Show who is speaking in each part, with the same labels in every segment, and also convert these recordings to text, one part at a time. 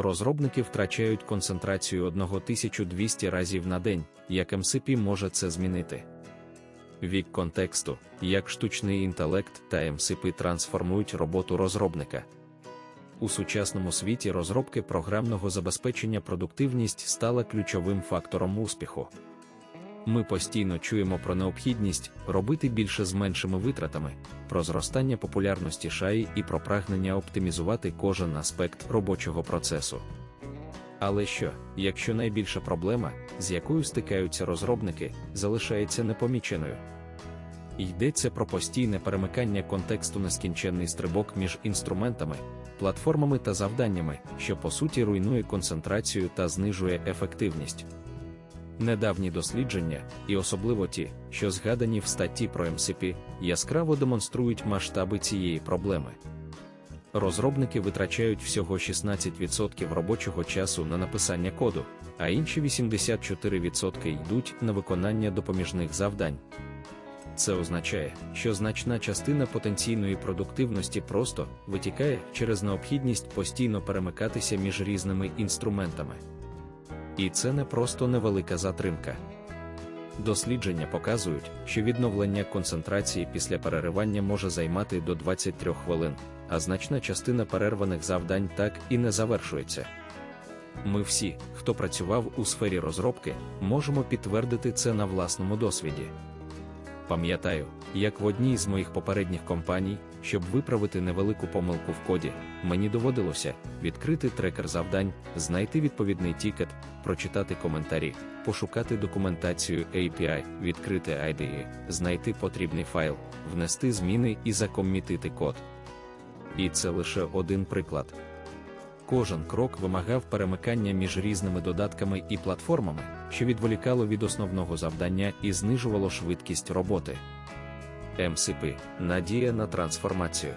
Speaker 1: Розробники втрачають концентрацію 1200 разів на день, як MCP може це змінити. Вік контексту, як штучний інтелект та MCP трансформують роботу розробника. У сучасному світі розробки програмного забезпечення продуктивність стала ключовим фактором успіху. Ми постійно чуємо про необхідність робити більше з меншими витратами, про зростання популярності шаї і про прагнення оптимізувати кожен аспект робочого процесу. Але що, якщо найбільша проблема, з якою стикаються розробники, залишається непоміченою? Йдеться про постійне перемикання контексту нескінченний стрибок між інструментами, платформами та завданнями, що по суті руйнує концентрацію та знижує ефективність. Недавні дослідження, і особливо ті, що згадані в статті про MCP, яскраво демонструють масштаби цієї проблеми. Розробники витрачають всього 16% робочого часу на написання коду, а інші 84% йдуть на виконання допоміжних завдань. Це означає, що значна частина потенційної продуктивності просто витікає через необхідність постійно перемикатися між різними інструментами. І це не просто невелика затримка. Дослідження показують, що відновлення концентрації після переривання може займати до 23 хвилин, а значна частина перерваних завдань так і не завершується. Ми всі, хто працював у сфері розробки, можемо підтвердити це на власному досвіді. Пам'ятаю, як в одній з моїх попередніх компаній, щоб виправити невелику помилку в коді, мені доводилося відкрити трекер завдань, знайти відповідний тікет, прочитати коментарі, пошукати документацію API, відкрити IDE, знайти потрібний файл, внести зміни і закоммітити код. І це лише один приклад. Кожен крок вимагав перемикання між різними додатками і платформами, що відволікало від основного завдання і знижувало швидкість роботи. MCP – надія на трансформацію.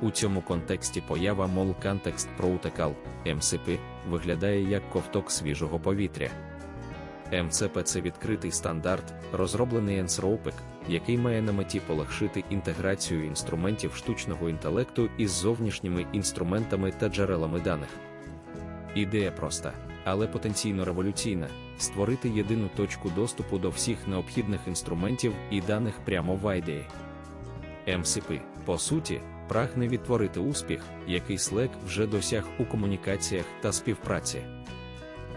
Speaker 1: У цьому контексті поява Mol Context Protocol MCP виглядає як ковток свіжого повітря. МЦП це відкритий стандарт, розроблений Anthropic, який має на меті полегшити інтеграцію інструментів штучного інтелекту із зовнішніми інструментами та джерелами даних. Ідея проста, але потенційно революційна створити єдину точку доступу до всіх необхідних інструментів і даних прямо в IDE. MCP, по суті, прагне відтворити успіх, який Slack вже досяг у комунікаціях та співпраці.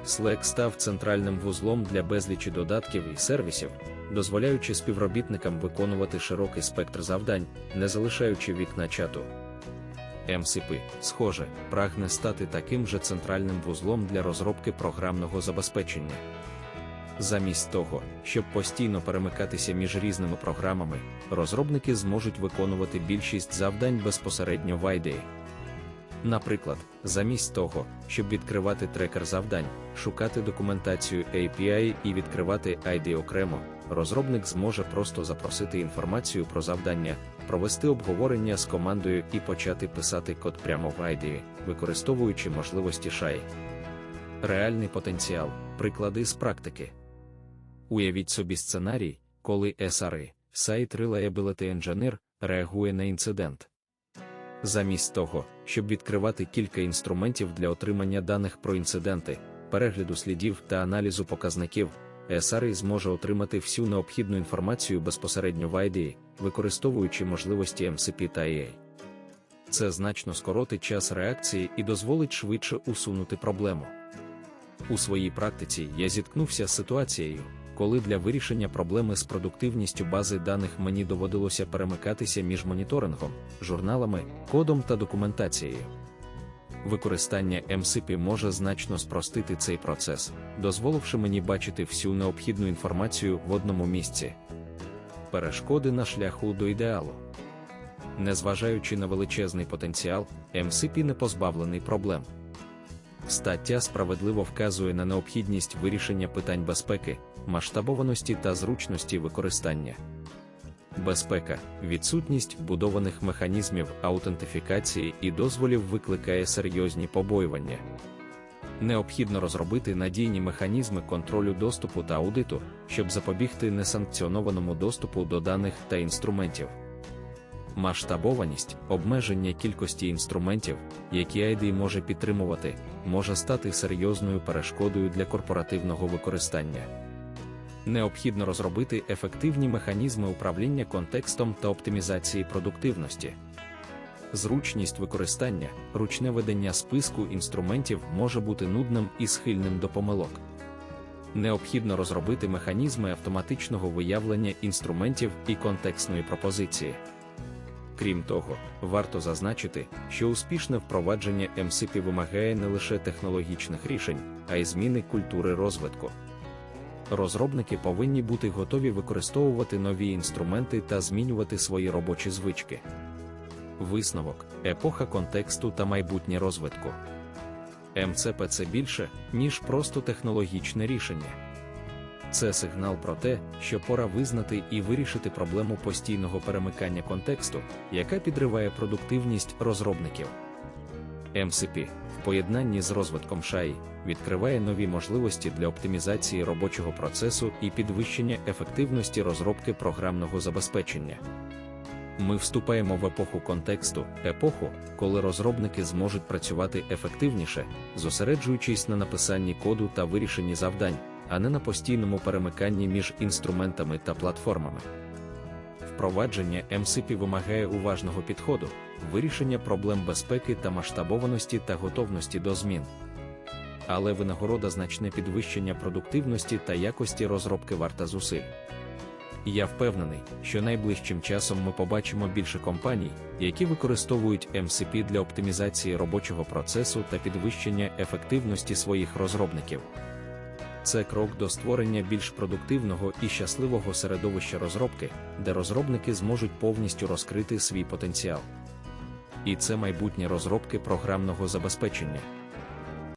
Speaker 1: Slack став центральним вузлом для безлічі додатків і сервісів, дозволяючи співробітникам виконувати широкий спектр завдань, не залишаючи вікна чату. MCP, схоже, прагне стати таким же центральним вузлом для розробки програмного забезпечення. Замість того, щоб постійно перемикатися між різними програмами, розробники зможуть виконувати більшість завдань безпосередньо в IDE. Наприклад, замість того, щоб відкривати трекер завдань, шукати документацію API і відкривати ID окремо, розробник зможе просто запросити інформацію про завдання, провести обговорення з командою і почати писати код прямо в IDE, використовуючи можливості SHA. Реальний потенціал, приклади з практики. Уявіть собі сценарій, коли SRE, Site Reliability Engineer, реагує на інцидент. Замість того, щоб відкривати кілька інструментів для отримання даних про інциденти, перегляду слідів та аналізу показників, SRE зможе отримати всю необхідну інформацію безпосередньо в IDE, використовуючи можливості MCP та EA. Це значно скоротить час реакції і дозволить швидше усунути проблему. У своїй практиці я зіткнувся з ситуацією, коли для вирішення проблеми з продуктивністю бази даних мені доводилося перемикатися між моніторингом, журналами, кодом та документацією. Використання MCP може значно спростити цей процес, дозволивши мені бачити всю необхідну інформацію в одному місці. Перешкоди на шляху до ідеалу. Незважаючи на величезний потенціал, MCP не позбавлений проблем. Стаття справедливо вказує на необхідність вирішення питань безпеки, масштабованості та зручності використання. Безпека, відсутність будованих механізмів аутентифікації і дозволів викликає серйозні побоювання. Необхідно розробити надійні механізми контролю доступу та аудиту, щоб запобігти несанкціонованому доступу до даних та інструментів. Масштабованість, обмеження кількості інструментів, які IDE може підтримувати, може стати серйозною перешкодою для корпоративного використання. Необхідно розробити ефективні механізми управління контекстом та оптимізації продуктивності. Зручність використання, ручне ведення списку інструментів може бути нудним і схильним до помилок. Необхідно розробити механізми автоматичного виявлення інструментів і контекстної пропозиції. Крім того, варто зазначити, що успішне впровадження MCP вимагає не лише технологічних рішень, а й зміни культури розвитку. Розробники повинні бути готові використовувати нові інструменти та змінювати свої робочі звички. Висновок, епоха контексту та майбутнє розвитку. МЦП це більше, ніж просто технологічне рішення. Це сигнал про те, що пора визнати і вирішити проблему постійного перемикання контексту, яка підриває продуктивність розробників. MCP в поєднанні з розвитком шаї відкриває нові можливості для оптимізації робочого процесу і підвищення ефективності розробки програмного забезпечення. Ми вступаємо в епоху контексту, епоху, коли розробники зможуть працювати ефективніше, зосереджуючись на написанні коду та вирішенні завдань, а не на постійному перемиканні між інструментами та платформами. Впровадження MCP вимагає уважного підходу, вирішення проблем безпеки та масштабованості та готовності до змін. Але винагорода значне підвищення продуктивності та якості розробки варта зусиль. Я впевнений, що найближчим часом ми побачимо більше компаній, які використовують MCP для оптимізації робочого процесу та підвищення ефективності своїх розробників. Це крок до створення більш продуктивного і щасливого середовища розробки, де розробники зможуть повністю розкрити свій потенціал. І це майбутнє розробки програмного забезпечення.